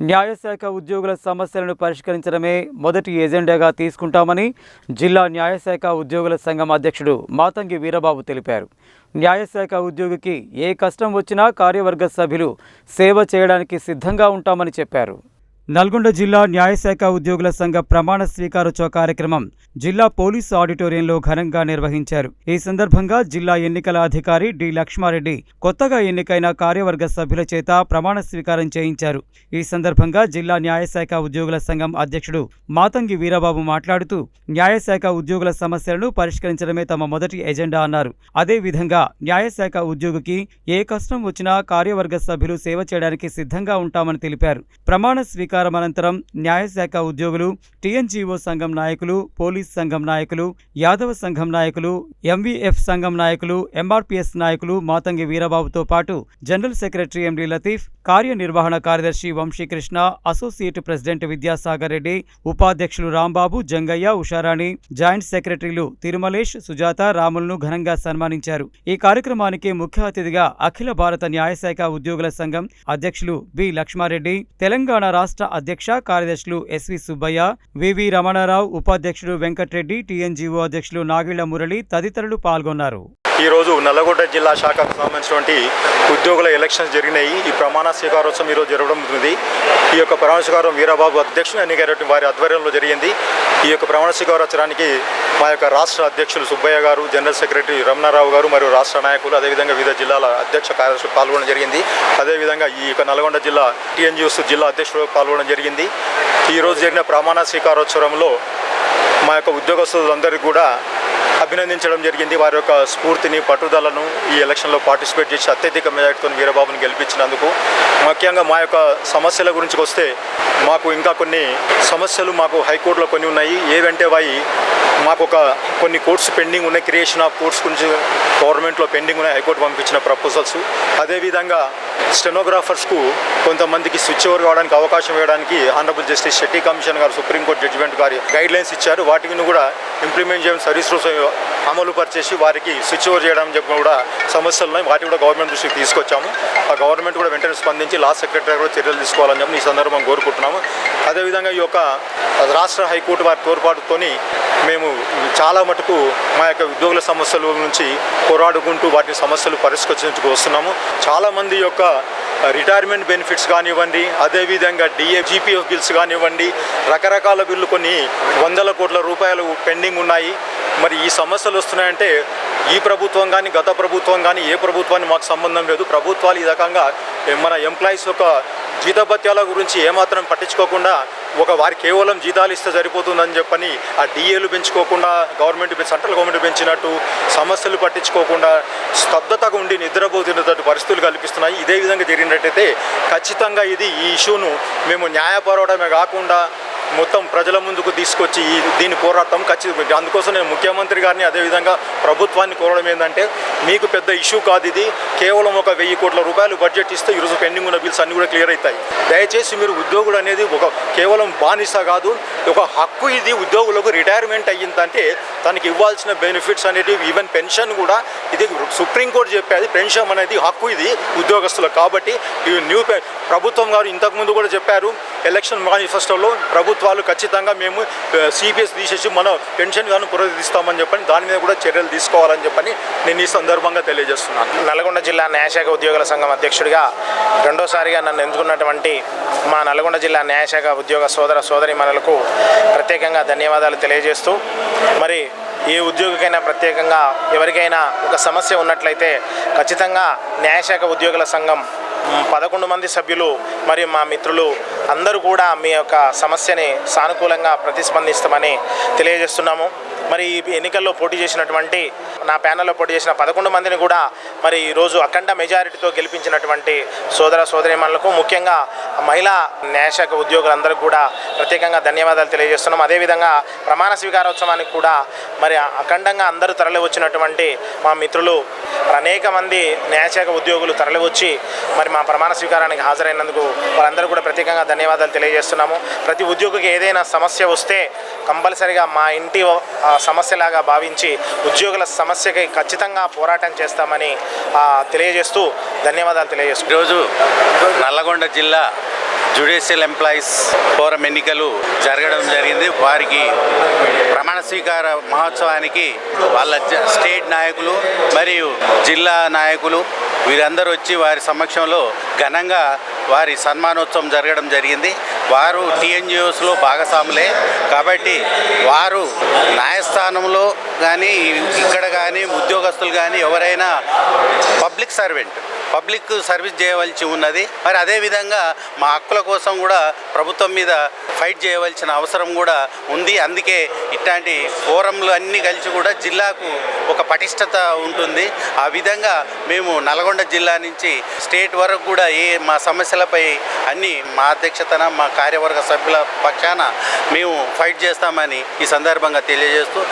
న్యాయశాఖ ఉద్యోగుల సమస్యలను పరిష్కరించడమే మొదటి ఎజెండాగా తీసుకుంటామని జిల్లా న్యాయశాఖ ఉద్యోగుల సంఘం అధ్యక్షుడు మాతంగి వీరబాబు తెలిపారు. న్యాయశాఖ ఉద్యోగికి ఏ కష్టం వచ్చినా కార్యవర్గ సభ్యులు సేవ చేయడానికి సిద్ధంగా ఉంటామని చెప్పారు. నల్గొండ జిల్లా న్యాయశాఖ ఉద్యోగుల సంఘ ప్రమాణ స్వీకారోత్సవ కార్యక్రమం జిల్లా పోలీసు ఆడిటోరియంలో ఘనంగా నిర్వహించారు. ఈ సందర్భంగా జిల్లా ఎన్నికల అధికారి డి. లక్ష్మారెడ్డి కొత్తగా ఎన్నికైన కార్యవర్గ సభ్యుల చేత ప్రమాణ స్వీకారం చేయించారు. ఈ సందర్భంగా జిల్లా న్యాయశాఖ ఉద్యోగుల సంఘం అధ్యక్షుడు మాతంగి వీరబాబు మాట్లాడుతూ న్యాయశాఖ ఉద్యోగుల సమస్యలను పరిష్కరించడమే తమ మొదటి ఎజెండా అన్నారు. అదేవిధంగా న్యాయశాఖ ఉద్యోగికి ఏ కష్టం వచ్చినా కార్యవర్గ సభ్యులు సేవ చేయడానికి సిద్ధంగా ఉంటామని తెలిపారు. ప్రమాణ స్వీకారం అనంతరం న్యాయశాఖ ఉద్యోగులు టీఎన్జీఓ సంఘం నాయకులు పోలీస్ సంఘం నాయకులు యాదవ సంఘం నాయకులు ఎంవీఎఫ్ సంఘం నాయకులు ఎంఆర్పీఎస్ నాయకులు మాతంగి వీరబాబుతో పాటు జనరల్ సెక్రటరీ ఎండి లతీఫ్ కార్యనిర్వహణ కార్యదర్శి వంశీకృష్ణ అసోసియేట్ ప్రెసిడెంట్ విద్యాసాగర్ రెడ్డి ఉపాధ్యక్షులు రాంబాబు జంగయ్య ఉషారాణి జాయింట్ సెక్రటరీలు తిరుమలేష్ సుజాత రాములను ఘనంగా సన్మానించారు. ఈ కార్యక్రమానికి ముఖ్య అతిథిగా అఖిల భారత న్యాయశాఖ ఉద్యోగుల సంఘం అధ్యక్షులు బి లక్ష్మారెడ్డి తెలంగాణ రాష్ట్ర అధ్యక్ష కార్యదర్శులు ఎస్వి సుబ్బయ్య వివి రమణారావు ఉపాధ్యక్షుడు వెంకట్రెడ్డి టీఎన్జీఓ అధ్యక్షులు నాగిళ్ళ మురళి తదితరులు పాల్గొన్నారు. ఈరోజు నల్లగొండ జిల్లా శాఖకు సంబంధించినటువంటి ఉద్యోగుల ఎలక్షన్స్ జరిగినాయి. ఈ ప్రమాణ స్వీకారోత్సవం ఈరోజు జరగడం ఉంది ఈ యొక్క ప్రమాణ స్వీకారం వీరాబాబు అధ్యక్షుడు ఎన్నికైనటువంటి వారి ఆధ్వర్యంలో జరిగింది. ఈ యొక్క ప్రమాణ స్వీకారోత్సవానికి మా యొక్క రాష్ట్ర అధ్యక్షులు సుబ్బయ్య గారు జనరల్ సెక్రటరీ రమణారావు గారు మరియు రాష్ట్ర నాయకులు అదేవిధంగా వివిధ జిల్లాల అధ్యక్ష కార్యదర్శులు పాల్గొనడం జరిగింది. అదేవిధంగా ఈ యొక్క నల్గొండ జిల్లా టీఎన్జిఎస్ జిల్లా అధ్యక్షుడు పాల్గొనడం జరిగింది. ఈరోజు జరిగిన ప్రమాణ స్వీకారోత్సవంలో మా యొక్క ఉద్యోగస్తులందరికీ కూడా అభినందించడం జరిగింది. వారి యొక్క స్ఫూర్తిని పట్టుదలను ఈ ఎలక్షన్లో పార్టిసిపేట్ చేసి అత్యధిక మెజార్టీతో వీరబాబును గెలిపించినందుకు. ముఖ్యంగా మా యొక్క సమస్యల గురించి వస్తే మాకు ఇంకా కొన్ని సమస్యలు మాకు హైకోర్టులో కొన్ని ఉన్నాయి. ఏవంటే వాయి మాకు ఒక కొన్ని కోర్ట్స్ పెండింగ్ ఉన్నాయి. క్రియేషన్ ఆఫ్ కోర్ట్స్ గురించి గవర్నమెంట్లో పెండింగ్ ఉన్నాయి. హైకోర్టు పంపించిన ప్రపోజల్స్. అదేవిధంగా స్టెనోగ్రాఫర్స్కు కొంతమందికి స్విచ్ ఓవర్ కావడానికి అవకాశం ఇవ్వడానికి ఆనరబుల్ జస్టిస్ షెట్టి కమిషన్ గారు సుప్రీంకోర్టు జడ్జిమెంట్ గారి గైడ్ లైన్స్ ఇచ్చారు. వాటిని కూడా ఇంప్లిమెంట్ చేయడం సర్వీస్ రూల్స్ అమలు పరిచేసి వారికి స్విచ్ ఓవర్ చేయడం చెప్పి కూడా సమస్యలు ఉన్నాయి. వాటి కూడా గవర్నమెంట్ దృష్టికి తీసుకొచ్చాము. ఆ గవర్నమెంట్ కూడా వెంటనే స్పందించి లాస్ట్ సెక్రటరీ కూడా చర్యలు తీసుకోవాలని చెప్పి ఈ సందర్భం కోరుకుంటున్నాము. అదేవిధంగా ఈ యొక్క రాష్ట్ర హైకోర్టు వారి తోడ్పాటుతోని మేము చాలా మటుకు మా యొక్క ఉద్యోగుల సమస్యల నుంచి పోరాడుకుంటూ వాటి సమస్యలు పరిష్కరించుకు వస్తున్నాము. చాలామంది యొక్క రిటైర్మెంట్ బెనిఫిట్స్ కానివ్వండి అదేవిధంగా డిఏ జీపీఎఫ్ బిల్స్ కానివ్వండి రకరకాల బిల్లు కొన్ని వందల కోట్ల రూపాయలు పెండింగ్ ఉన్నాయి. మరి ఈ సమస్యలు వస్తున్నాయంటే ఈ ప్రభుత్వం కానీ గత ప్రభుత్వం కానీ ఏ ప్రభుత్వాన్ని మాకు సంబంధం లేదు. ప్రభుత్వాలు ఈ రకంగా మన ఎంప్లాయీస్ యొక్క జీతభత్యాల గురించి ఏమాత్రం పట్టించుకోకుండా ఒక వారి కేవలం జీతాలు ఇస్తే సరిపోతుందని చెప్పని ఆ డిఏలు పెంచుకోకుండా గవర్నమెంట్ సెంట్రల్ గవర్నమెంట్ పెంచినట్టు సమస్యలు పట్టించుకోకుండా స్తబ్దతగా ఉండి నిద్రపోతున్నట్టు పరిస్థితులు కల్పిస్తున్నాయి. ఇదే విధంగా జరిగినట్టయితే ఖచ్చితంగా ఇది ఈ ఇష్యూను మేము న్యాయపరవడమే కాకుండా మొత్తం ప్రజల ముందుకు తీసుకొచ్చి ఈ దీని పోరాటం ఖచ్చితంగా అందుకోసం నేను ముఖ్యమంత్రి గారిని అదేవిధంగా ప్రభుత్వాన్ని కోరడం ఏంటంటే మీకు పెద్ద ఇష్యూ కాదు ఇది. కేవలం ఒక వెయ్యి కోట్ల రూపాయలు బడ్జెట్ ఇస్తే ఈరోజు పెండింగ్ ఉన్న బిల్స్ అన్ని కూడా క్లియర్ అవుతాయి. దయచేసి మీరు ఉద్యోగులు అనేది ఒక కేవలం బానిస కాదు ఒక హక్కు ఇది ఉద్యోగులకు రిటైర్మెంట్ అయ్యిందంటే తనకి ఇవ్వాల్సిన బెనిఫిట్స్ అనేటివి ఈవెన్ పెన్షన్ కూడా. ఇది సుప్రీంకోర్టు చెప్పేది పెన్షన్ అనేది హక్కు ఇది ఉద్యోగస్తులకు. కాబట్టి ఈ న్యూ ప్రభుత్వం గారు ఇంతకుముందు కూడా చెప్పారు ఎలక్షన్ మేనిఫెస్టోలో ప్రభుత్వాలు ఖచ్చితంగా మేము సిపిఎస్ తీసేసి మన పెన్షన్ గాను పునరుద్ధరిస్తామని చెప్పని దాని మీద కూడా చర్యలు తీసుకోవాలని చెప్పని నేను ఈ సందర్భంగా తెలియజేస్తున్నాను. నల్గొండ జిల్లా న్యాయశాఖ ఉద్యోగుల సంఘం అధ్యక్షుడిగా రెండోసారిగా నన్ను ఎంచుకున్నటువంటి మా నల్గొండ జిల్లా న్యాయశాఖ ఉద్యోగ సోదర సోదరి మనలకు ప్రత్యేకంగా ధన్యవాదాలు తెలియజేస్తూ మరి ఏ ఉద్యోగికైనా ప్రత్యేకంగా ఎవరికైనా ఒక సమస్య ఉన్నట్లయితే ఖచ్చితంగా న్యాయశాఖ ఉద్యోగుల సంఘం పదకొండు మంది సభ్యులు మరియు మా మిత్రులు అందరూ కూడా మీ యొక్క సమస్యని సానుకూలంగా ప్రతిస్పందిస్తామని తెలియజేస్తున్నాము. మరి ఈ ఎన్నికల్లో పోటీ చేసినటువంటి నా ప్యానల్లో పోటీ చేసిన పదకొండు మందిని కూడా మరి ఈరోజు అఖండ మెజారిటీతో గెలిపించినటువంటి సోదర సోదరిమణులకు ముఖ్యంగా మహిళా న్యాయశాఖ ఉద్యోగులందరికీ కూడా ప్రత్యేకంగా ధన్యవాదాలు తెలియజేస్తున్నాం. అదేవిధంగా ప్రమాణ స్వీకారోత్సవానికి కూడా మరి అఖండంగా అందరూ తరలివచ్చినటువంటి మా మిత్రులు అనేక మంది న్యాయశాఖ ఉద్యోగులు తరలివచ్చి మరి మా ప్రమాణ స్వీకారానికి హాజరైనందుకు వారందరూ కూడా ప్రత్యేకంగా ధన్యవాదాలు తెలియజేస్తున్నాము. ప్రతి ఉద్యోగికి ఏదైనా సమస్య వస్తే కంపల్సరిగా మా ఇంటి సమస్యలాగా భావించి ఉద్యోగుల సమస్యకి ఖచ్చితంగా పోరాటం చేస్తామని తెలియజేస్తూ ధన్యవాదాలు తెలియజేస్తాం. ఈరోజు నల్లగొండ జిల్లా జ్యుడిషియల్ ఎంప్లాయీస్ ఫోరం ఎన్నికలు జరగడం జరిగింది. వారికి ప్రమాణ స్వీకార మహోత్సవానికి వాళ్ళ స్టేట్ నాయకులు మరియు జిల్లా నాయకులు వీరందరూ వచ్చి వారి సమక్షంలో ఘనంగా వారి సన్మానోత్సవం జరగడం జరిగింది. వారు టీఎన్జిఓస్లో భాగస్వాములే. కాబట్టి వారు న్యాయస్థానంలో కానీ ఇక్కడ కానీ ఉద్యోగస్తులు కానీ ఎవరైనా పబ్లిక్ సర్వెంట్ పబ్లిక్ సర్వీస్ చేయవలసి ఉన్నది. మరి అదేవిధంగా మా హక్కుల కోసం కూడా ప్రభుత్వం మీద ఫైట్ చేయవలసిన అవసరం కూడా ఉంది. అందుకే ఇట్లాంటి ఫోరంలు అన్నీ కలిసి కూడా జిల్లాకు ఒక పటిష్టత ఉంటుంది. ఆ విధంగా మేము నల్గొండ జిల్లా నుంచి స్టేట్ వరకు కూడా ఏ మా సమస్యలపై అన్ని మా అధ్యక్షతన మా కార్యవర్గ సభ్యుల పక్షాన మేము ఫైట్ చేస్తామని ఈ సందర్భంగా తెలియజేస్తూ